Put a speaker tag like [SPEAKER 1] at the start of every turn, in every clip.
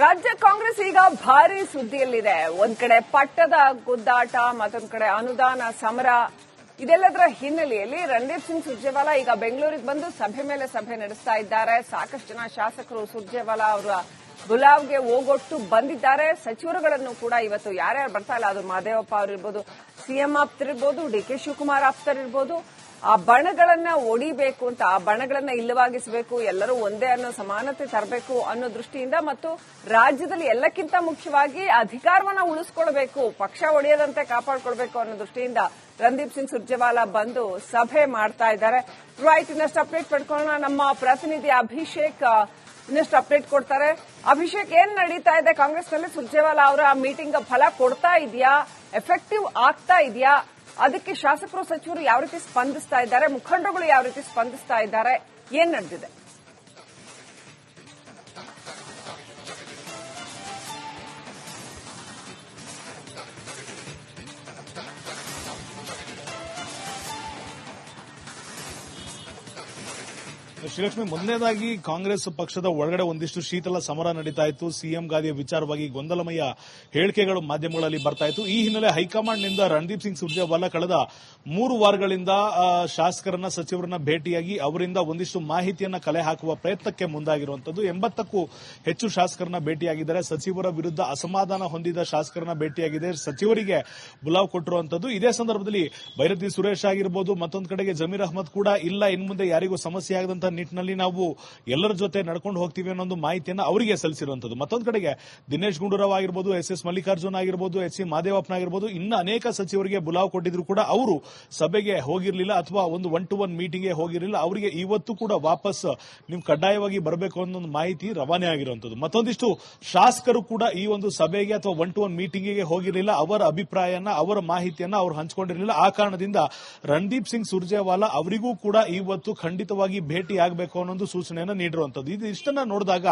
[SPEAKER 1] ರಾಜ್ಯ ಕಾಂಗ್ರೆಸ್ ಈಗ ಭಾರಿ ಸುದ್ದಿಯಲ್ಲಿದೆ. ಒಂದ್ ಕಡೆ ಪಟ್ಟದ ಗುದ್ದಾಟ, ಮತ್ತೊಂದ್ ಕಡೆ ಅನುದಾನ ಸಮರ. ಇದೆಲ್ಲದರ ಹಿನ್ನೆಲೆಯಲ್ಲಿ ರಣದೀಪ್ ಸಿಂಗ್ ಸುರ್ಜೇವಾಲಾ ಈಗ ಬೆಂಗಳೂರಿಗೆ ಬಂದು ಸಭೆ ಮೇಲೆ ಸಭೆ ನಡೆಸ್ತಾ ಇದ್ದಾರೆ. ಸಾಕಷ್ಟು ಜನ ಶಾಸಕರು ಸುರ್ಜೇವಾಲಾ ಅವರ ಗುಲಾವ್ಗೆ ಹೋಗೊಟ್ಟು ಬಂದಿದ್ದಾರೆ. ಸಚಿವರುಗಳನ್ನು ಕೂಡ ಇವತ್ತು ಯಾರ್ಯಾರು ಬರ್ತಾ ಇಲ್ಲ ಅದು ಮಾದೇವಪ್ಪ ಅವರಿರ್ಬೋದು, ಸಿಎಂ ಆಪ್ತರಿರ್ಬೋದು, ಡಿ ಕೆ ಶಿವಕುಮಾರ್ ಆಪ್ತರಿರ್ಬೋದು. ಆ ಬಣಗಳನ್ನ ಒಡಿಬೇಕು ಅಂತ, ಆ ಬಣಗಳನ್ನ ಇಲ್ಲವಾಗಿಸಬೇಕು, ಎಲ್ಲರೂ ಒಂದೇ ಅನ್ನೋ ಸಮಾನತೆ ತರಬೇಕು ಅನ್ನೋ ದೃಷ್ಟಿಯಿಂದ ಮತ್ತು ರಾಜ್ಯದಲ್ಲಿ ಎಲ್ಲಕ್ಕಿಂತ ಮುಖ್ಯವಾಗಿ ಅಧಿಕಾರವನ್ನ ಉಳಿಸ್ಕೊಳ್ಬೇಕು, ಪಕ್ಷ ಒಡೆಯದಂತೆ ಕಾಪಾಡ್ಕೊಳ್ಬೇಕು ಅನ್ನೋ ದೃಷ್ಟಿಯಿಂದ ರಂದೀಪ್ ಸಿಂಗ್ ಸುರ್ಜೇವಾಲಾ ಬಂದು ಸಭೆ ಮಾಡ್ತಾ ಇದ್ದಾರೆ. ರೈಟ್ ಇನ್ನಷ್ಟು ಅಪ್ಡೇಟ್ ಪಡ್ಕೊಳ್ಳೋಣ. ನಮ್ಮ ಪ್ರತಿನಿಧಿ ಅಭಿಷೇಕ್ ಇನ್ನಷ್ಟು ಅಪ್ಡೇಟ್ ಕೊಡ್ತಾರೆ. ಅಭಿಷೇಕ್, ಏನ್ ನಡೀತಾ ಇದೆ? ಕಾಂಗ್ರೆಸ್ನಲ್ಲಿ ಸುರ್ಜೇವಾಲಾ ಅವರ ಮೀಟಿಂಗ್ ಫಲ ಕೊಡ್ತಾ ಇದೆಯಾ? ಎಫೆಕ್ಟಿವ್ ಆಗ್ತಾ ಇದೆಯಾ? ಅದಕ್ಕೆ ಶಾಸಕರು ಸಚಿವರು ಯಾವ ರೀತಿ ಸ್ಪಂದಿಸ್ತಾ ಇದ್ದಾರೆ ಮುಖಂಡರುಗಳು ಯಾವ ರೀತಿ ಸ್ಪಂದಿಸ್ತಾ ಇದ್ದಾರೆ ಏನ್ ನಡೆದಿದೆ?
[SPEAKER 2] ಶ್ರೀಲಕ್ಷ್ಮಿ ಮೊದಲನೇದಾಗಿ ಕಾಂಗ್ರೆಸ್ ಪಕ್ಷದ ಒಳಗಡೆ ಒಂದಿಷ್ಟು ಶೀತಲ ಸಮರ ನಡೀತಾ ಇತ್ತು ಸಿಎಂ ಗಾದಿಯ ವಿಚಾರವಾಗಿ ಗೊಂದಲಮಯ ಹೇಳಿಕೆಗಳು ಮಾಧ್ಯಮಗಳಲ್ಲಿ ಬರ್ತಾ ಇತ್ತು. ಈ ಹಿನ್ನೆಲೆ ಹೈಕಮಾಂಡ್ನಿಂದ ರಣದೀಪ್ ಸಿಂಗ್ ಸುರ್ಜೇವಾಲಾ ಕಳೆದ ಮೂರು ವಾರಗಳಿಂದ ಶಾಸಕರನ್ನ, ಸಚಿವರನ್ನ ಭೇಟಿಯಾಗಿ ಅವರಿಂದ ಒಂದಿಷ್ಟು ಮಾಹಿತಿಯನ್ನ ಕಲೆ ಹಾಕುವ ಪ್ರಯತ್ನಕ್ಕೆ ಮುಂದಾಗಿರುವಂತದ್ದು ಎಂಬತ್ತಕ್ಕೂ ಹೆಚ್ಚು ಶಾಸಕರನ್ನ ಭೇಟಿಯಾಗಿದ್ದಾರೆ. ಸಚಿವರ ವಿರುದ್ಧ ಅಸಮಾಧಾನ ಹೊಂದಿದ ಶಾಸಕರನ್ನ ಭೇಟಿಯಾಗಿದೆ. ಸಚಿವರಿಗೆ ಬುಲಾವ್ ಕೊಟ್ಟಿರುವಂತದ್ದು ಇದೇ ಸಂದರ್ಭದಲ್ಲಿ ಭೈರತಿ ಸುರೇಶ್ ಆಗಿರ್ಬೋದು, ಮತ್ತೊಂದು ಕಡೆಗೆ ಜಮೀರ್ ಅಹಮದ್ ಕೂಡ ಇಲ್ಲ. ಇನ್ಮುಂದೆ ಯಾರಿಗೂ ಸಮಸ್ಯೆ ಆಗದಂತ ನಿಟ್ಟಿನಲ್ಲಿ ನಾವು ಎಲ್ಲರ ಜೊತೆ ನಡ್ಕೊಂಡು ಹೋಗ್ತೀವಿ ಒಂದು ಮಾಹಿತಿಯನ್ನ ಅವರಿಗೆ ಸಲ್ಲಿಸಿರುವಂತದ್ದು ಮತ್ತೊಂದು ಕಡೆಗೆ ದಿನೇಶ್ ಗುಂಡೂರಾವ್ ಆಗಿರ್ಬೋದು ಎಸ್ ಎಸ್ ಮಲ್ಲಿಕಾರ್ಜುನ್ ಆಗಿರ್ಬೋದು, ಎಚ್ ಸಿ ಮಾದೇವಪ್ಪನ ಆಗಿರ್ಬೋದು ಇನ್ನ ಅನೇಕ ಸಚಿವರಿಗೆ ಬುಲಾವ್ ಕೊಟ್ಟಿದ್ರು ಕೂಡ ಅವರು ಸಭೆಗೆ ಹೋಗಿರಲಿಲ್ಲ ಅಥವಾ ಒಂದು ಒನ್ ಟು ಒನ್ ಮೀಟಿಂಗ್ಗೆ ಹೋಗಿರಲಿಲ್ಲ. ಅವರಿಗೆ ಇವತ್ತು ಕೂಡ ವಾಪಸ್ ನೀವು ಕಡ್ಡಾಯವಾಗಿ ಬರಬೇಕು ಅನ್ನೋ ಮಾಹಿತಿ ರವಾನೆ ಆಗಿರುವಂತದ್ದು ಮತ್ತೊಂದಿಷ್ಟು ಶಾಸಕರು ಕೂಡ ಈ ಒಂದು ಸಭೆಗೆ ಅಥವಾ ಒನ್ ಟು ಒನ್ ಮೀಟಿಂಗಿಗೆ ಹೋಗಿರಲಿಲ್ಲ. ಅವರ ಅಭಿಪ್ರಾಯನ, ಅವರ ಮಾಹಿತಿಯನ್ನ ಅವರು ಹಂಚಿಕೊಂಡಿರಲಿಲ್ಲ. ಆ ಕಾರಣದಿಂದ ರಣದೀಪ್ ಸಿಂಗ್ ಸುರ್ಜೇವಾಲಾ ಅವರಿಗೂ ಕೂಡ ಇವತ್ತು ಖಂಡಿತವಾಗಿ ಭೇಟಿ ಆಗಬೇಕು ಅನ್ನೋದು ಸೂಚನೆಯನ್ನು ನೀಡಿರುವಂತದ್ದು ಇದು ಇಷ್ಟನ್ನ ನೋಡಿದಾಗ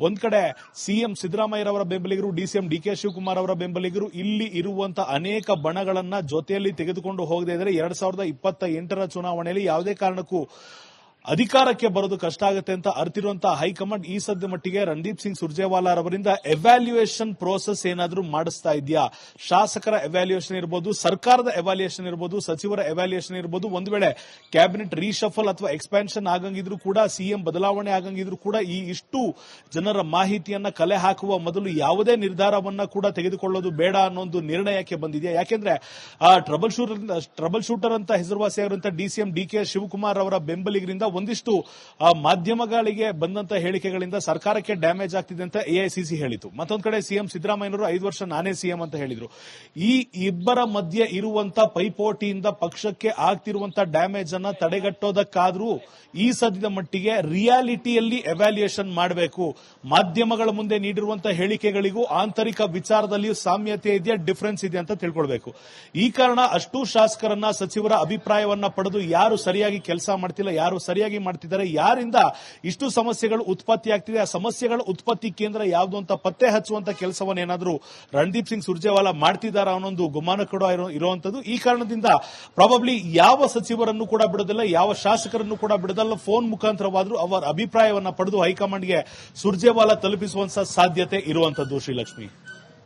[SPEAKER 2] ಒಂದ್ ಕಡೆ ಸಿಎಂ ಸಿದ್ದರಾಮಯ್ಯರವರ ಬೆಂಬಲಿಗರು ಡಿಸಿಎಂ ಡಿ ಕೆ ಶಿವಕುಮಾರ್ ಅವರ ಬೆಂಬಲಿಗರು ಇಲ್ಲಿ ಇರುವಂತಹ ಅನೇಕ ಬಣಗಳನ್ನ ಜೊತೆಯಲ್ಲಿ ತೆಗೆದುಕೊಂಡು ಹೋಗದೇ ಇದ್ರೆ ಎರಡ್ ಸಾವಿರದ ಇಪ್ಪತ್ತ ಚುನಾವಣೆಯಲ್ಲಿ ಯಾವುದೇ ಕಾರಣಕ್ಕೂ ಅಧಿಕಾರಕ್ಕೆ ಬರೋದು ಕಷ್ಟ ಆಗುತ್ತೆ ಅಂತ ಅರ್ತಿರುವಂತಹ ಹೈಕಮಾಂಡ್ ಈ ಸದ್ಯ ಮಟ್ಟಿಗೆ ರಣದೀಪ್ ಸಿಂಗ್ ಸುರ್ಜೇವಾಲಾ ಅವರಿಂದ ಎವ್ಯಾಲ್ಯೂಯೇಷನ್ ಪ್ರೋಸೆಸ್ ಏನಾದರೂ ಮಾಡಿಸ್ತಾ ಇದೆಯಾ? ಶಾಸಕರ ಎವ್ಯಾಲ್ಯೂಯೇಷನ್ ಇರಬಹುದು ಸರ್ಕಾರದ ಎವ್ಯಾಲ್ಯೂಯೇಷನ್ ಇರಬಹುದು ಸಚಿವರ ಎವ್ಯಾಲ್ಯೂಯೇಷನ್ ಇರಬಹುದು ಒಂದು ವೇಳೆ ಕ್ಯಾಬಿನೆಟ್ ರೀಶಫಲ್ ಅಥವಾ ಎಕ್ಸ್ಪಾನ್ಷನ್ ಆಗಂಗಿದ್ರು ಕೂಡ ಸಿಎಂ ಬದಲಾವಣೆ ಆಗಂಗಿದ್ರು ಕೂಡ ಈ ಇಷ್ಟು ಜನರ ಮಾಹಿತಿಯನ್ನ ಕಲೆ ಹಾಕುವ ಮೊದಲು ಯಾವುದೇ ನಿರ್ಧಾರವನ್ನ ಕೂಡ ತೆಗೆದುಕೊಳ್ಳೋದು ಬೇಡ ಅನ್ನೋ ಒಂದು ನಿರ್ಣಯಕ್ಕೆ ಬಂದಿದೆಯಾ? ಯಾಕೆಂದ್ರೆ ಟ್ರಬಲ್ ಶೂಟರ್ ಟ್ರಬಲ್ ಶೂಟರ್ ಅಂತ ಹೆಸರುವಾಸಿಯಾಗಿರುವಂತಹ ಡಿಸಿಎಂ ಡಿ ಕೆ ಶಿವಕುಮಾರ್ ಅವರ ಬೆಂಬಲಿಗರಿಂದ ಒಂದಿಷ್ಟು ಮಾಧ್ಯಮಗಳಿಗೆ ಬಂದಂತ ಹೇಳಿಕೆಗಳಿಂದ ಸರ್ಕಾರಕ್ಕೆ ಡ್ಯಾಮೇಜ್ ಆಗ್ತಿದೆ ಅಂತ ಎಐಸಿಸಿ ಹೇಳಿತು. ಮತ್ತೊಂದು ಕಡೆ ಸಿಎಂ ಸಿದ್ದರಾಮಯ್ಯನವರು ಐದು ವರ್ಷ ನಾನೇ ಸಿಎಂ ಅಂತ ಹೇಳಿದ್ರು. ಈ ಇಬ್ಬರ ಮಧ್ಯೆ ಇರುವಂತ ಪೈಪೋಟಿಯಿಂದ ಪಕ್ಷಕ್ಕೆ ಆಗ್ತಿರುವಂತ ಡ್ಯಾಮೇಜ್ ಅನ್ನ ತಡೆಗಟ್ಟೋದಕ್ಕಾದ್ರೂ ಈ ಸದ್ಯದ ಮಟ್ಟಿಗೆ ರಿಯಾಲಿಟಿಯಲ್ಲಿ ಎವ್ಯಾಲ್ಯೂಯೇಷನ್ ಮಾಡಬೇಕು. ಮಾಧ್ಯಮಗಳ ಮುಂದೆ ನೀಡಿರುವಂತಹ ಹೇಳಿಕೆಗಳಿಗೂ ಆಂತರಿಕ ವಿಚಾರದಲ್ಲಿಯೂ ಸಾಮ್ಯತೆ ಇದೆಯಾ ಡಿಫರೆನ್ಸ್ ಇದೆ ಅಂತ ತಿಳ್ಕೊಳ್ಬೇಕು. ಈ ಕಾರಣ ಅಷ್ಟು ಶಾಸಕರನ್ನ, ಸಚಿವರ ಅಭಿಪ್ರಾಯವನ್ನ ಪಡೆದು ಯಾರು ಸರಿಯಾಗಿ ಕೆಲಸ ಮಾಡ್ತಿಲ್ಲ, ಯಾರು ಸರಿಯಾಗಿ ಮಾಡ್ತಿದ್ದಾರೆ. ಯಾರಿಂದ ಇಷ್ಟು ಸಮಸ್ಯೆಗಳು ಉತ್ಪತ್ತಿ ಆಗ್ತಿದೆ ಆ ಸಮಸ್ಯೆಗಳ ಉತ್ಪತ್ತಿ ಕೇಂದ್ರ ಯಾವುದು ಅಂತ ಪತ್ತೆ ಹಚ್ಚುವಂತ ಕೆಲಸವನ್ನು ಏನಾದರೂ ರಣದೀಪ್ ಸಿಂಗ್ ಸುರ್ಜೇವಾಲಾ ಮಾಡ್ತಿದ್ದಾರಾ ಅನ್ನೊಂದು ಗುಮಾನ ಕೂಡ ಇರೋ- ಇರುವಂತದ್ದು ಈ ಕಾರಣದಿಂದ ಪ್ರಾಬಬ್ಲಿ ಯಾವ ಸಚಿವರನ್ನು ಕೂಡ ಬಿಡೋದಿಲ್ಲ, ಯಾವ ಶಾಸಕರನ್ನು ಕೂಡ ಬಿಡೋದಲ್ಲ. ಫೋನ್ ಮುಖಾಂತರವಾದರೂ ಅವರ ಅಭಿಪ್ರಾಯವನ್ನ ಪಡೆದು ಹೈಕಮಾಂಡ್ಗೆ ಸುರ್ಜೇವಾಲಾ ತಲುಪಿಸುವಂತ ಸಾಧ್ಯತೆ ಇರುವಂತದ್ದು Shrilakshmi.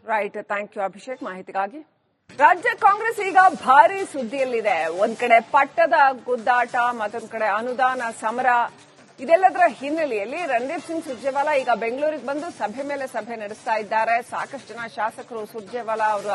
[SPEAKER 1] Right thank you Abhishek ಮಾಹಿತಿಗಾಗಿ ರಾಜ್ಯ ಕಾಂಗ್ರೆಸ್ ಈಗ ಭಾರಿ ಸುದ್ದಿಯಲ್ಲಿದೆ. ಒಂದ್ ಕಡೆ ಪಟ್ಟದ ಗುದ್ದಾಟ, ಮತ್ತೊಂದ್ ಕಡೆ ಅನುದಾನ ಸಮರ. ಇದೆಲ್ಲದರ ಹಿನ್ನೆಲೆಯಲ್ಲಿ ರಣದೀಪ್ ಸಿಂಗ್ ಸುರ್ಜೇವಾಲಾ ಈಗ ಬೆಂಗಳೂರಿಗೆ ಬಂದು ಸಭೆ ಮೇಲೆ ಸಭೆ ನಡೆಸ್ತಾ ಇದ್ದಾರೆ. ಸಾಕಷ್ಟು ಜನ ಶಾಸಕರು ಸುರ್ಜೇವಾಲಾ ಅವರ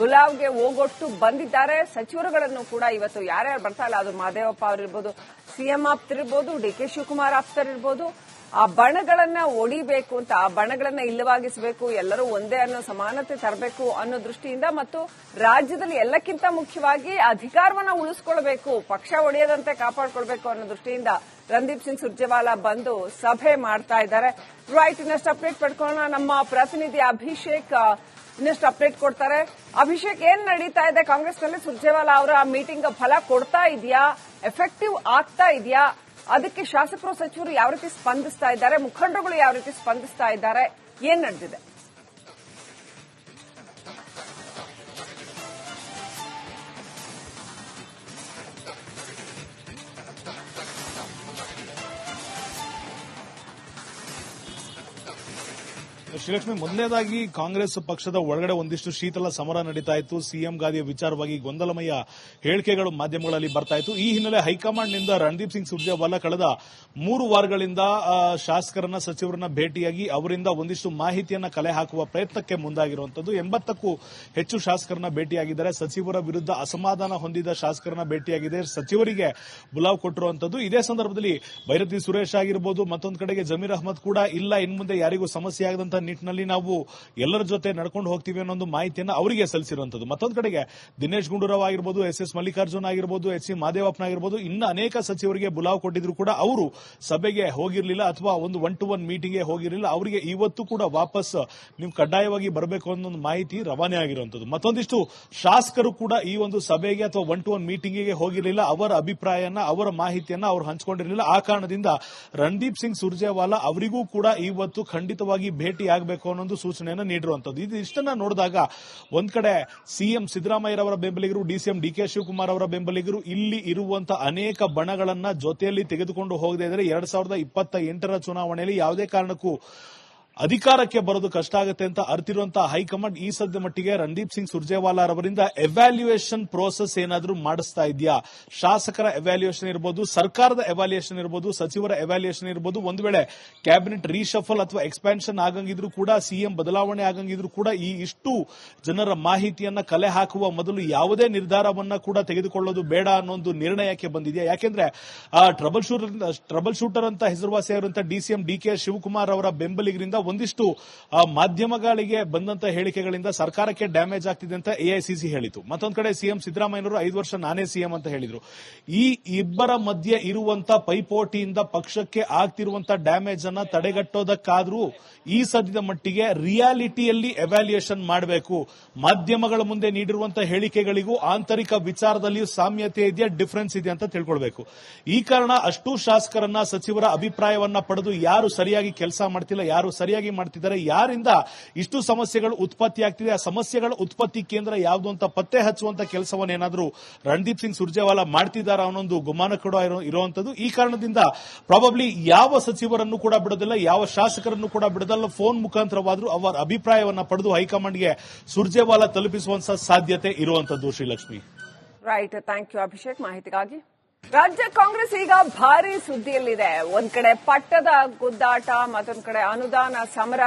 [SPEAKER 1] ಗುಲಾವ್ಗೆ ಹೋಗೊಟ್ಟು ಬಂದಿದ್ದಾರೆ. ಸಚಿವರುಗಳನ್ನು ಕೂಡ ಇವತ್ತು ಯಾರ್ಯಾರು ಬರ್ತಾ ಇಲ್ಲ, ಅದು ಮಾದೇವಪ್ಪ ಅವರಿರ್ಬೋದು ಸಿಎಂ ಆಪ್ತರಿರ್ಬೋದು ಡಿ ಕೆ ಶಿವಕುಮಾರ್ ಆಪ್ತರಿರ್ಬೋದು. ಆ ಬಣಗಳನ್ನ ಒಡಿಬೇಕು ಅಂತ, ಆ ಬಣಗಳನ್ನ ಇಲ್ಲವಾಗಿಸಬೇಕು, ಎಲ್ಲರೂ ಒಂದೇ ಅನ್ನೋ ಸಮಾನತೆ ತರಬೇಕು ಅನ್ನೋ ದೃಷ್ಟಿಯಿಂದ ಮತ್ತು ರಾಜ್ಯದಲ್ಲಿ ಎಲ್ಲಕ್ಕಿಂತ ಮುಖ್ಯವಾಗಿ ಅಧಿಕಾರವನ್ನ ಉಳಿಸ್ಕೊಳ್ಬೇಕು, ಪಕ್ಷ ಒಡೆಯದಂತೆ ಕಾಪಾಡ್ಕೊಳ್ಬೇಕು ಅನ್ನೋ ದೃಷ್ಟಿಯಿಂದ ರಂದೀಪ್ ಸಿಂಗ್ ಸುರ್ಜೇವಾಲಾ ಬಂದು ಸಭೆ ಮಾಡ್ತಾ ಇದ್ದಾರೆ. ರೈಟ್ ಇನ್ನಷ್ಟು ಅಪ್ಡೇಟ್ ಪಡ್ಕೊಳ್ಳೋಣ. ನಮ್ಮ ಪ್ರತಿನಿಧಿ ಅಭಿಷೇಕ್ ಇನ್ನಷ್ಟು ಅಪ್ಡೇಟ್ ಕೊಡ್ತಾರೆ. ಅಭಿಷೇಕ್, ಏನ್ ನಡೀತಾ ಇದೆ? ಕಾಂಗ್ರೆಸ್ನಲ್ಲಿ ಸುರ್ಜೇವಾಲಾ ಅವರ ಮೀಟಿಂಗ್ ಫಲ ಕೊಡ್ತಾ ಇದೆಯಾ? ಎಫೆಕ್ಟಿವ್ ಆಗ್ತಾ ಇದೆಯಾ? ಅದಕ್ಕೆ ಶಾಸಕರು ಸಚಿವರು ಯಾವ ರೀತಿ ಸ್ಪಂದಿಸ್ತಾ ಇದ್ದಾರೆ ಮುಖಂಡರುಗಳು ಯಾವ ರೀತಿ ಸ್ಪಂದಿಸ್ತಾ ಇದ್ದಾರೆ ಏನ್ ನಡೆದಿದೆ?
[SPEAKER 2] ಶ್ರೀಲಕ್ಷ್ಮಿ ಮೊದಲನೇದಾಗಿ ಕಾಂಗ್ರೆಸ್ ಪಕ್ಷದ ಒಳಗಡೆ ಒಂದಿಷ್ಟು ಶೀತಲ ಸಮರ ನಡೀತಾ ಇತ್ತು. ಸಿಎಂ ಗಾದಿಯ ವಿಚಾರವಾಗಿ ಗೊಂದಲಮಯ ಹೇಳಿಕೆಗಳು ಮಾಧ್ಯಮಗಳಲ್ಲಿ ಬರ್ತಾ ಇತ್ತು. ಈ ಹಿನ್ನೆಲೆ ಹೈಕಮಾಂಡ್ನಿಂದ ರಣದೀಪ್ ಸಿಂಗ್ ಸುರ್ಜೇವಾಲಾ ಕಳೆದ ಮೂರು ವಾರಗಳಿಂದ ಶಾಸಕರನ್ನ, ಸಚಿವರನ್ನ ಭೇಟಿಯಾಗಿ ಅವರಿಂದ ಒಂದಿಷ್ಟು ಮಾಹಿತಿಯನ್ನ ಕಲೆ ಹಾಕುವ ಪ್ರಯತ್ನಕ್ಕೆ ಮುಂದಾಗಿರುವಂತದ್ದು ಎಂಬತ್ತಕ್ಕೂ ಹೆಚ್ಚು ಶಾಸಕರನ್ನ ಭೇಟಿಯಾಗಿದ್ದಾರೆ. ಸಚಿವರ ವಿರುದ್ಧ ಅಸಮಾಧಾನ ಹೊಂದಿದ ಶಾಸಕರನ್ನ ಭೇಟಿಯಾಗಿದೆ. ಸಚಿವರಿಗೆ ಬುಲಾವ್ ಕೊಟ್ಟಿರುವಂತದ್ದು ಇದೇ ಸಂದರ್ಭದಲ್ಲಿ ಭೈರತಿ ಸುರೇಶ್ ಆಗಿರಬಹುದು ಮತ್ತೊಂದು ಕಡೆಗೆ ಜಮೀರ್ ಅಹಮದ್ ಕೂಡ ಇಲ್ಲ. ಇನ್ಮುಂದೆ ಯಾರಿಗೂ ಸಮಸ್ಯೆ ಆಗದಂತ ನಿಟ್ಟಿನಲ್ಲಿ ನಾವು ಎಲ್ಲರ ಜೊತೆ ನಡ್ಕೊಂಡು ಹೋಗ್ತೀವಿ ಅನ್ನೋ ಒಂದು ಮಾಹಿತಿಯನ್ನು ಅವರಿಗೆ ಸಲ್ಲಿಸಿರುವಂತದ್ದು ಮತ್ತೊಂದು ಕಡೆಗೆ, ದಿನೇಶ್ ಗುಂಡೂರಾವ್ ಆಗಿರ್ಬೋದು ಎಸ್ ಎಸ್ ಮಲ್ಲಿಕಾರ್ಜುನ್ ಆಗಿರ್ಬೋದು, ಎಚ್ ಸಿ ಮಹದೇವಪ್ಪನ ಆಗಿರ್ಬೋದು, ಇನ್ನು ಅನೇಕ ಸಚಿವರಿಗೆ ಬುಲಾವ್ ಕೊಟ್ಟಿದ್ರು ಕೂಡ ಅವರು ಸಭೆಗೆ ಹೋಗಿರಲಿಲ್ಲ ಅಥವಾ ಒಂದು ಒನ್ ಟು ಒನ್ ಮೀಟಿಂಗ್ಗೆ ಹೋಗಿರಲಿಲ್ಲ. ಅವರಿಗೆ ಇವತ್ತು ಕೂಡ ವಾಪಸ್ ನೀವು ಕಡ್ಡಾಯವಾಗಿ ಬರಬೇಕು ಅನ್ನೋ ಒಂದು ಮಾಹಿತಿ ರವಾನೆ ಆಗಿರುವಂತದ್ದು ಮತ್ತೊಂದಿಷ್ಟು ಶಾಸಕರು ಕೂಡ ಈ ಒಂದು ಸಭೆಗೆ ಅಥವಾ ಒನ್ ಟು ಒನ್ ಮೀಟಿಂಗಿಗೆ ಹೋಗಿರಲಿಲ್ಲ. ಅವರ ಅಭಿಪ್ರಾಯನ, ಅವರ ಮಾಹಿತಿಯನ್ನ ಅವರು ಹಂಚಿಕೊಂಡಿರಲಿಲ್ಲ. ಆ ಕಾರಣದಿಂದ ರಣದೀಪ್ ಸಿಂಗ್ ಸುರ್ಜೇವಾಲಾ ಅವರಿಗೂ ಕೂಡ ಇವತ್ತು ಖಂಡಿತವಾಗಿ ಭೇಟಿ ಆಗಬೇಕು ಅನ್ನೋದು ಸೂಚನೆಯನ್ನು ನೀಡಿರುವಂಥದ್ದು. ಇದು ಇಷ್ಟನ್ನ ನೋಡಿದಾಗ ಒಂದ್ ಕಡೆ ಸಿಎಂ ಸಿದ್ದರಾಮಯ್ಯರವರ ಬೆಂಬಲಿಗರು ಡಿಸಿಎಂ ಡಿ ಕೆ ಶಿವಕುಮಾರ್ ಅವರ ಬೆಂಬಲಿಗರು ಇಲ್ಲಿ ಇರುವಂತಹ ಅನೇಕ ಬಣಗಳನ್ನ ಜೊತೆಯಲ್ಲಿ ತೆಗೆದುಕೊಂಡು ಹೋಗದೇ ಇದ್ರೆ ಎರಡ್ ಸಾವಿರದ ಇಪ್ಪತ್ತ ಚುನಾವಣೆಯಲ್ಲಿ ಯಾವುದೇ ಕಾರಣಕ್ಕೂ ಅಧಿಕಾರಕ್ಕೆ ಬರೋದು ಕಷ್ಟ ಆಗುತ್ತೆ ಅಂತ ಅರ್ತಿರುವಂತಹ ಹೈಕಮಾಂಡ್ ಈ ಸದ್ಯ ಮಟ್ಟಿಗೆ ರಣದೀಪ್ ಸಿಂಗ್ ಸುರ್ಜೇವಾಲಾ ಅವರಿಂದ ಎವ್ಯಾಲ್ಯೂಯೇಷನ್ ಪ್ರೋಸೆಸ್ ಏನಾದರೂ ಮಾಡಿಸ್ತಾ ಇದೆಯಾ? ಶಾಸಕರ ಎವ್ಯಾಲ್ಯೂಯೇಷನ್ ಇರಬಹುದು ಸರ್ಕಾರದ ಎವ್ಯಾಲ್ಯೂಯೇಷನ್ ಇರಬಹುದು ಸಚಿವರ ಎವ್ಯಾಲ್ಯೂಯೇಷನ್ ಇರಬಹುದು ಒಂದು ವೇಳೆ ಕ್ಯಾಬಿನೆಟ್ ರೀಶಫಲ್ ಅಥವಾ ಎಕ್ಸ್ಪಾನ್ಷನ್ ಆಗಂಗಿದ್ರು ಕೂಡ ಸಿಎಂ ಬದಲಾವಣೆ ಆಗಂಗಿದ್ರು ಕೂಡ ಈ ಇಷ್ಟು ಜನರ ಮಾಹಿತಿಯನ್ನ ಕಲೆ ಹಾಕುವ ಮೊದಲು ಯಾವುದೇ ನಿರ್ಧಾರವನ್ನ ಕೂಡ ತೆಗೆದುಕೊಳ್ಳೋದು ಬೇಡ ಅನ್ನೋ ಒಂದು ನಿರ್ಣಯಕ್ಕೆ ಬಂದಿದೆಯಾ? ಯಾಕೆಂದ್ರೆ ಟ್ರಬಲ್ ಶೂಟರ್ ಟ್ರಬಲ್ ಶೂಟರ್ ಅಂತ ಹೆಸರುವಾಸಿಯಾಗಿರುವಂತಹ ಡಿಸಿಎಂ ಡಿ ಕೆ ಶಿವಕುಮಾರ್ ಅವರ ಬೆಂಬಲಿಗರಿಂದ ಒಂದಿಷ್ಟು ಮಾಧ್ಯಮಗಳಿಗೆ ಬಂದಂತ ಹೇಳಿಕೆಗಳಿಂದ ಸರ್ಕಾರಕ್ಕೆ ಡ್ಯಾಮೇಜ್ ಆಗ್ತಿದೆ ಅಂತ ಎಐಸಿಸಿ ಹೇಳಿತು. ಮತ್ತೊಂದ್ ಕಡೆ ಸಿಎಂ ಸಿದ್ದರಾಮಯ್ಯನವರು ಐದು ವರ್ಷ ನಾನೇ ಸಿಎಂ ಅಂತ ಹೇಳಿದ್ರು. ಈ ಇಬ್ಬರ ಮಧ್ಯೆ ಇರುವಂತ ಪೈಪೋಟಿಯಿಂದ ಪಕ್ಷಕ್ಕೆ ಆಗ್ತಿರುವಂತ ಡ್ಯಾಮೇಜ್ ಅನ್ನ ತಡೆಗಟ್ಟೋದಕ್ಕಾದ್ರೂ ಈ ಸದ್ಯದ ಮಟ್ಟಿಗೆ ರಿಯಾಲಿಟಿಯಲ್ಲಿ ಎವ್ಯಾಲ್ಯೂಯೇಷನ್ ಮಾಡಬೇಕು. ಮಾಧ್ಯಮಗಳ ಮುಂದೆ ನೀಡಿರುವಂತಹ ಹೇಳಿಕೆಗಳಿಗೂ ಆಂತರಿಕ ವಿಚಾರದಲ್ಲಿಯೂ ಸಾಮ್ಯತೆ ಇದೆಯಾ ಡಿಫರೆನ್ಸ್ ಇದೆ ಅಂತ ತಿಳ್ಕೊಳ್ಬೇಕು. ಈ ಕಾರಣ ಅಷ್ಟು ಶಾಸಕರನ್ನ, ಸಚಿವರ ಅಭಿಪ್ರಾಯವನ್ನ ಪಡೆದು ಯಾರು ಸರಿಯಾಗಿ ಕೆಲಸ ಮಾಡ್ತಿಲ್ಲ, ಯಾರು ಸರಿಯಾಗಿ ಮಾಡ್ತಿದ್ದಾರೆ. ಯಾರಿಂದ ಇಷ್ಟು ಸಮಸ್ಯೆಗಳು ಉತ್ಪತ್ತಿ ಆಗ್ತಿದೆ? ಆ ಸಮಸ್ಯೆಗಳ ಉತ್ಪತ್ತಿ ಕೇಂದ್ರ ಯಾವುದು ಅಂತ ಪತ್ತೆ ಹಚ್ಚುವಂತ ಕೆಲಸವನ್ನು ಏನಾದರೂ ರಣದೀಪ್ ಸಿಂಗ್ ಸುರ್ಜೇವಾಲಾ ಮಾಡ್ತಿದ್ದಾರೆ ಅವನೊಂದು ಗುಮಾನ ಕೂಡ ಇರೋ- ಇರುವಂತದ್ದು ಈ ಕಾರಣದಿಂದ ಪ್ರಾಬಬ್ಲಿ ಯಾವ ಸಚಿವರನ್ನು ಕೂಡ ಬಿಡೋದಿಲ್ಲ, ಯಾವ ಶಾಸಕರನ್ನು ಕೂಡ ಬಿಡದಲ್ಲ. ಫೋನ್ ಮುಖಾಂತರವಾದರೂ ಅವರ ಅಭಿಪ್ರಾಯವನ್ನ ಪಡೆದು ಹೈಕಮಾಂಡ್ಗೆ ಸುರ್ಜೇವಾಲಾ ತಲುಪಿಸುವಂತಹ ಸಾಧ್ಯತೆ ಇರುವಂತದ್ದು Shrilakshmi.
[SPEAKER 1] Right thank you Abhishek ಮಾಹಿತಿಗಾಗಿ ರಾಜ್ಯ ಕಾಂಗ್ರೆಸ್ ಈಗ ಭಾರಿ ಸುದ್ದಿಯಲ್ಲಿದೆ. ಒಂದ್ ಕಡೆ ಪಟ್ಟದ ಗುದ್ದಾಟ, ಮತ್ತೊಂದ್ ಕಡೆ ಅನುದಾನ ಸಮರ.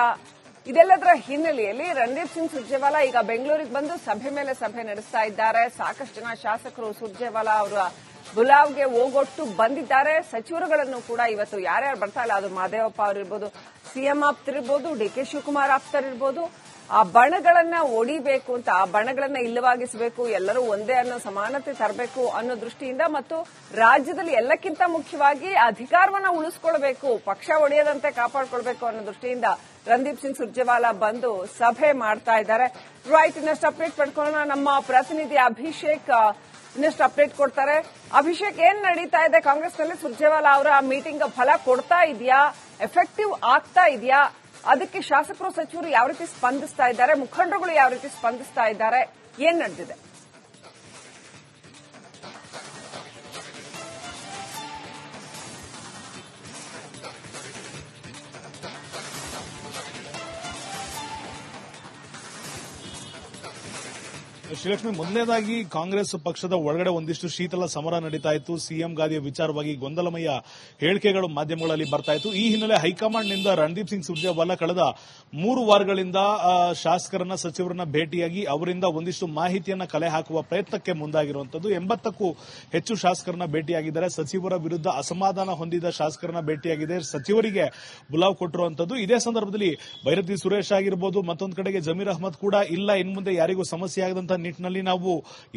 [SPEAKER 1] ಇದೆಲ್ಲದರ ಹಿನ್ನೆಲೆಯಲ್ಲಿ ರಣದೀಪ್ ಸಿಂಗ್ ಸುರ್ಜೇವಾಲಾ ಈಗ ಬೆಂಗಳೂರಿಗೆ ಬಂದು ಸಭೆ ಮೇಲೆ ಸಭೆ ನಡೆಸ್ತಾ ಇದ್ದಾರೆ. ಸಾಕಷ್ಟು ಜನ ಶಾಸಕರು ಸುರ್ಜೇವಾಲಾ ಅವರ ಬುಲಾವ್ಗೆ ಹೋಗೊಟ್ಟು ಬಂದಿದ್ದಾರೆ. ಸಚಿವರುಗಳನ್ನು ಕೂಡ ಇವತ್ತು ಯಾರ್ಯಾರು ಬರ್ತಾ ಇಲ್ಲ ಅದು ಮಾದೇವಪ್ಪ ಅವರಿರ್ಬೋದು ಸಿಎಂ ಆಪ್ತರಿರ್ಬೋದು, ಡಿ ಕೆ ಶಿವಕುಮಾರ್ ಆಪ್ತರಿರ್ಬೋದು. ಆ ಬಣಗಳನ್ನ ಒಡಿಬೇಕು ಅಂತ, ಆ ಬಣಗಳನ್ನ ಇಲ್ಲವಾಗಿಸಬೇಕು, ಎಲ್ಲರೂ ಒಂದೇ ಅನ್ನೋ ಸಮಾನತೆ ತರಬೇಕು ಅನ್ನೋ ದೃಷ್ಟಿಯಿಂದ ಮತ್ತು ರಾಜ್ಯದಲ್ಲಿ ಎಲ್ಲಕ್ಕಿಂತ ಮುಖ್ಯವಾಗಿ ಅಧಿಕಾರವನ್ನ ಉಳಿಸ್ಕೊಳ್ಬೇಕು, ಪಕ್ಷ ಒಡೆಯದಂತೆ ಕಾಪಾಡಿಕೊಳ್ಬೇಕು ಅನ್ನೋ ದೃಷ್ಟಿಯಿಂದ ರಂದೀಪ್ ಸಿಂಗ್ ಸುರ್ಜೇವಾಲಾ ಬಂದು ಸಭೆ ಮಾಡ್ತಾ ಇದ್ದಾರೆ. ರೈಟ್ ಇನ್ನಷ್ಟು ಅಪ್ಡೇಟ್ ಪಡ್ಕೊಳ್ಳೋಣ. ನಮ್ಮ ಪ್ರತಿನಿಧಿ ಅಭಿಷೇಕ್ ಇನ್ನಷ್ಟು ಅಪ್ಡೇಟ್ ಕೊಡ್ತಾರೆ. ಅಭಿಷೇಕ್, ಏನ್ ನಡೀತಾ ಇದೆ ಕಾಂಗ್ರೆಸ್ನಲ್ಲಿ? ಸುರ್ಜೇವಾಲಾ ಅವರ ಮೀಟಿಂಗ್ ಫಲ ಕೊಡ್ತಾ ಇದೆಯಾ? ಎಫೆಕ್ಟಿವ್ ಆಗ್ತಾ ಇದೆಯಾ? ಅದಕ್ಕೆ ಶಾಸಕರು ಸಚಿವರು ಯಾವ ರೀತಿ ಸ್ಪಂದಿಸ್ತಾ ಇದ್ದಾರೆ ಮುಖಂಡರುಗಳು ಯಾವ ರೀತಿ ಸ್ಪಂದಿಸ್ತಾ ಇದ್ದಾರೆ ಏನ್ ನಡೆದಿದೆ?
[SPEAKER 2] ಶ್ರೀಲಕ್ಷ್ಮಿ ಮೊದಲನೇದಾಗಿ ಕಾಂಗ್ರೆಸ್ ಪಕ್ಷದ ಒಳಗಡೆ ಒಂದಿಷ್ಟು ಶೀತಲ ಸಮರ ನಡೀತಾ ಇತ್ತು. ಸಿಎಂ ಗಾದಿಯ ವಿಚಾರವಾಗಿ ಗೊಂದಲಮಯ ಹೇಳಿಕೆಗಳು ಮಾಧ್ಯಮಗಳಲ್ಲಿ ಬರ್ತಾ ಇತ್ತು. ಈ ಹಿನ್ನೆಲೆ ಹೈಕಮಾಂಡ್ನಿಂದ ರಣದೀಪ್ ಸಿಂಗ್ ಸುರ್ಜೇವಾಲಾ ಕಳೆದ ಮೂರು ವಾರಗಳಿಂದ ಶಾಸಕರನ್ನ, ಸಚಿವರನ್ನ ಭೇಟಿಯಾಗಿ ಅವರಿಂದ ಒಂದಿಷ್ಟು ಮಾಹಿತಿಯನ್ನ ಕಲೆ ಹಾಕುವ ಪ್ರಯತ್ನಕ್ಕೆ ಮುಂದಾಗಿರುವಂತದ್ದು ಎಂಬತ್ತಕ್ಕೂ ಹೆಚ್ಚು ಶಾಸಕರನ್ನ ಭೇಟಿಯಾಗಿದ್ದಾರೆ. ಸಚಿವರ ವಿರುದ್ಧ ಅಸಮಾಧಾನ ಹೊಂದಿದ ಶಾಸಕರನ್ನ ಭೇಟಿಯಾಗಿದೆ. ಸಚಿವರಿಗೆ ಬುಲಾವ್ ಕೊಟ್ಟಿರುವಂತದ್ದು ಇದೇ ಸಂದರ್ಭದಲ್ಲಿ ಭೈರತಿ ಸುರೇಶ್ ಆಗಿರಬಹುದು ಮತ್ತೊಂದು ಕಡೆಗೆ ಜಮೀರ್ ಅಹಮದ್ ಕೂಡ ಇಲ್ಲ. ಇನ್ಮುಂದೆ ಯಾರಿಗೂ ಸಮಸ್ಯೆ ಆಗದಂತ ನಿಟ್ಟಿನಲ್ಲಿ ನಾವು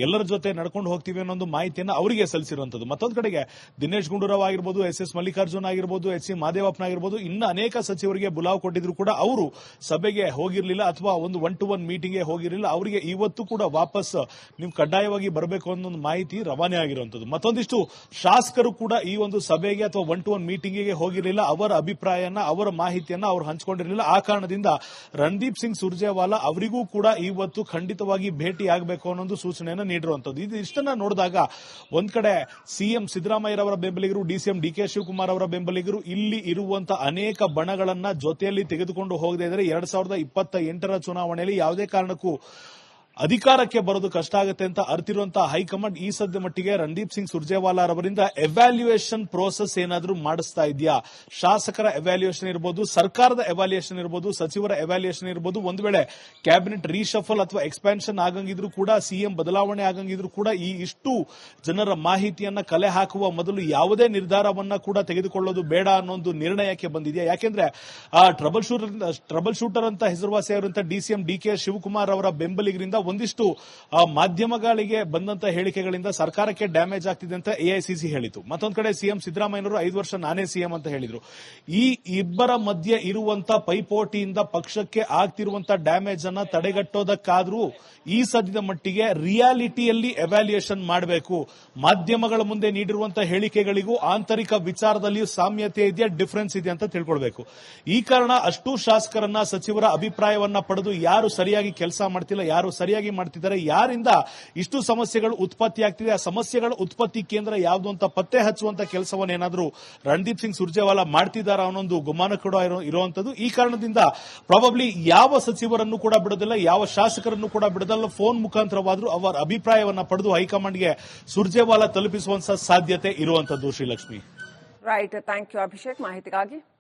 [SPEAKER 2] ಎಲ್ಲರ ಜೊತೆ ನಡ್ಕೊಂಡು ಹೋಗ್ತೀವಿ ಅನ್ನೋ ಒಂದು ಮಾಹಿತಿಯನ್ನು ಅವರಿಗೆ ಸಲ್ಲಿಸಿರುವಂತದ್ದು ಮತ್ತೊಂದು ಕಡೆಗೆ, ದಿನೇಶ್ ಗುಂಡೂರಾವ್ ಆಗಿರ್ಬೋದು, ಎಸ್ ಎಸ್ ಮಲ್ಲಿಕಾರ್ಜುನ್ ಆಗಿರ್ಬೋದು, ಎಚ್ ಸಿ ಮಹದೇವಪ್ಪನ ಆಗಿರ್ಬೋದು ಇನ್ನು ಅನೇಕ ಸಚಿವರಿಗೆ ಬುಲಾವ್ ಕೊಟ್ಟಿದ್ರು ಕೂಡ ಅವರು ಸಭೆಗೆ ಹೋಗಿರಲಿಲ್ಲ ಅಥವಾ ಒಂದು ಒನ್ ಟು ಒನ್ ಮೀಟಿಂಗ್ಗೆ ಹೋಗಿರಲಿಲ್ಲ. ಅವರಿಗೆ ಇವತ್ತು ಕೂಡ ವಾಪಸ್ ನೀವು ಕಡ್ಡಾಯವಾಗಿ ಬರಬೇಕು ಅನ್ನೋ ಒಂದು ಮಾಹಿತಿ ರವಾನೆ ಆಗಿರುವಂತದ್ದು ಮತ್ತೊಂದಿಷ್ಟು ಶಾಸಕರು ಕೂಡ ಈ ಒಂದು ಸಭೆಗೆ ಅಥವಾ ಒನ್ ಟು ಒನ್ ಮೀಟಿಂಗಿಗೆ ಹೋಗಿರಲಿಲ್ಲ. ಅವರ ಅಭಿಪ್ರಾಯನ, ಅವರ ಮಾಹಿತಿಯನ್ನ ಅವರು ಹಂಚಿಕೊಂಡಿರಲಿಲ್ಲ. ಆ ಕಾರಣದಿಂದ ರಣದೀಪ್ ಸಿಂಗ್ ಸುರ್ಜೇವಾಲಾ ಅವರಿಗೂ ಕೂಡ ಇವತ್ತು ಖಂಡಿತವಾಗಿ ಭೇಟಿ ಆಗಬೇಕು ಅನ್ನೋದು ಸೂಚನೆಯನ್ನು ನೀಡಿರುವಂತದ್ದು ಇದು ಇಷ್ಟನ್ನ ನೋಡಿದಾಗ ಒಂದ್ ಕಡೆ ಸಿಎಂ ಸಿದ್ದರಾಮಯ್ಯರವರ ಬೆಂಬಲಿಗರು ಡಿಸಿಎಂ ಡಿ ಕೆ ಶಿವಕುಮಾರ್ ಅವರ ಬೆಂಬಲಿಗರು ಇಲ್ಲಿ ಇರುವಂತಹ ಅನೇಕ ಬಣಗಳನ್ನ ಜೊತೆಯಲ್ಲಿ ತೆಗೆದುಕೊಂಡು ಹೋಗದೇ ಇದ್ರೆ ಎರಡ್ ಸಾವಿರದ ಇಪ್ಪತ್ತ ಚುನಾವಣೆಯಲ್ಲಿ ಯಾವುದೇ ಕಾರಣಕ್ಕೂ ಅಧಿಕಾರಕ್ಕೆ ಬರೋದು ಕಷ್ಟ ಆಗುತ್ತೆ ಅಂತ ಅರ್ತಿರುವಂತಹ ಹೈಕಮಾಂಡ್ ಈ ಸದ್ಯ ಮಟ್ಟಿಗೆ ರಣದೀಪ್ ಸಿಂಗ್ ಸುರ್ಜೇವಾಲಾ ಅವರಿಂದ ಎವ್ಯಾಲ್ಯೂಯೇಷನ್ ಪ್ರೋಸೆಸ್ ಏನಾದರೂ ಮಾಡಿಸ್ತಾ ಇದೆಯಾ? ಶಾಸಕರ ಎವ್ಯಾಲ್ಯೂಯೇಷನ್ ಇರಬಹುದು ಸರ್ಕಾರದ ಎವ್ಯಾಲ್ಯೂಯೇಷನ್ ಇರಬಹುದು ಸಚಿವರ ಎವ್ಯಾಲ್ಯೂಯೇಷನ್ ಇರಬಹುದು ಒಂದು ವೇಳೆ ಕ್ಯಾಬಿನೆಟ್ ರೀಶಫಲ್ ಅಥವಾ ಎಕ್ಸ್ಪಾನ್ಷನ್ ಆಗಂಗಿದ್ರು ಕೂಡ ಸಿಎಂ ಬದಲಾವಣೆ ಆಗಂಗಿದ್ರು ಕೂಡ ಈ ಇಷ್ಟು ಜನರ ಮಾಹಿತಿಯನ್ನ ಕಲೆ ಹಾಕುವ ಮೊದಲು ಯಾವುದೇ ನಿರ್ಧಾರವನ್ನ ಕೂಡ ತೆಗೆದುಕೊಳ್ಳೋದು ಬೇಡ ಅನ್ನೋ ಒಂದು ನಿರ್ಣಯಕ್ಕೆ ಬಂದಿದೆಯಾ? ಯಾಕೆಂದ್ರೆ, ಆ ಟ್ರಬಲ್ ಶೂಟರ್ ಟ್ರಬಲ್ ಶೂಟರ್ ಅಂತ ಹೆಸರುವಾಸಿಯಾಗಿರುವಂತಹ ಡಿಸಿಎಂ ಡಿ ಕೆ ಶಿವಕುಮಾರ್ ಅವರ ಬೆಂಬಲಿಗರಿಂದ ಒಂದಿಷ್ಟು ಮಾಧ್ಯಮಗಳಿಗೆ ಬಂದಂತ ಹೇಳಿಕೆಗಳಿಂದ ಸರ್ಕಾರಕ್ಕೆ ಡ್ಯಾಮೇಜ್ ಆಗ್ತಿದೆ ಅಂತ ಎಐಸಿಸಿ ಹೇಳಿತು. ಮತ್ತೊಂದು ಕಡೆ ಸಿಎಂ ಸಿದ್ದರಾಮಯ್ಯನವರು ಐದು ವರ್ಷ ನಾನೇ ಸಿಎಂ ಅಂತ ಹೇಳಿದ್ರು. ಈ ಇಬ್ಬರ ಮಧ್ಯೆ ಇರುವಂತ ಪೈಪೋಟಿಯಿಂದ ಪಕ್ಷಕ್ಕೆ ಆಗ್ತಿರುವಂತ ಡ್ಯಾಮೇಜ್ ಅನ್ನ ತಡೆಗಟ್ಟೋದಕ್ಕಾದ್ರೂ ಈ ಸದ್ಯದ ಮಟ್ಟಿಗೆ ರಿಯಾಲಿಟಿಯಲ್ಲಿ ಎವ್ಯಾಲ್ಯೂಯೇಷನ್ ಮಾಡಬೇಕು. ಮಾಧ್ಯಮಗಳ ಮುಂದೆ ನೀಡಿರುವಂತಹ ಹೇಳಿಕೆಗಳಿಗೂ ಆಂತರಿಕ ವಿಚಾರದಲ್ಲಿಯೂ ಸಾಮ್ಯತೆ ಇದೆಯಾ ಡಿಫರೆನ್ಸ್ ಇದೆ ಅಂತ ತಿಳ್ಕೊಳ್ಬೇಕು. ಈ ಕಾರಣ ಅಷ್ಟು ಶಾಸಕರನ್ನ, ಸಚಿವರ ಅಭಿಪ್ರಾಯವನ್ನ ಪಡೆದು ಯಾರು ಸರಿಯಾಗಿ ಕೆಲಸ ಮಾಡ್ತಿಲ್ಲ, ಯಾರು ಸರಿಯಾಗಿ ಮಾಡ್ತಿದ್ದಾರೆ. ಯಾರಿಂದ ಇಷ್ಟು ಸಮಸ್ಯೆಗಳು ಉತ್ಪತ್ತಿ ಆಗ್ತಿದೆ ಆ ಸಮಸ್ಯೆಗಳ ಉತ್ಪತ್ತಿ ಕೇಂದ್ರ ಯಾವುದು ಅಂತ ಪತ್ತೆ ಹಚ್ಚುವಂತ ಕೆಲಸವನ್ನು ಏನಾದರೂ ರಣದೀಪ್ ಸಿಂಗ್ ಸುರ್ಜೇವಾಲಾ ಮಾಡ್ತಿದ್ದಾರ ಅನ್ನೊಂದು ಗುಮಾನ ಕೂಡ ಇರೋ- ಇರುವಂತದ್ದು ಈ ಕಾರಣದಿಂದ ಪ್ರಾಬಬ್ಲಿ ಯಾವ ಸಚಿವರನ್ನು ಕೂಡ ಬಿಡೋದಿಲ್ಲ, ಯಾವ ಶಾಸಕರನ್ನು ಕೂಡ ಬಿಡೋದಿಲ್ಲ. ಫೋನ್ ಮುಖಾಂತರವಾದರೂ ಅವರ ಅಭಿಪ್ರಾಯವನ್ನ ಪಡೆದು ಹೈಕಮಾಂಡ್ಗೆ ಸುರ್ಜೇವಾಲಾ ತಲುಪಿಸುವಂತ ಸಾಧ್ಯತೆ ಇರುವಂತದ್ದು Shrilakshmi.
[SPEAKER 1] Right thank you Abhishek ಮಾಹಿತಿಗಾಗಿ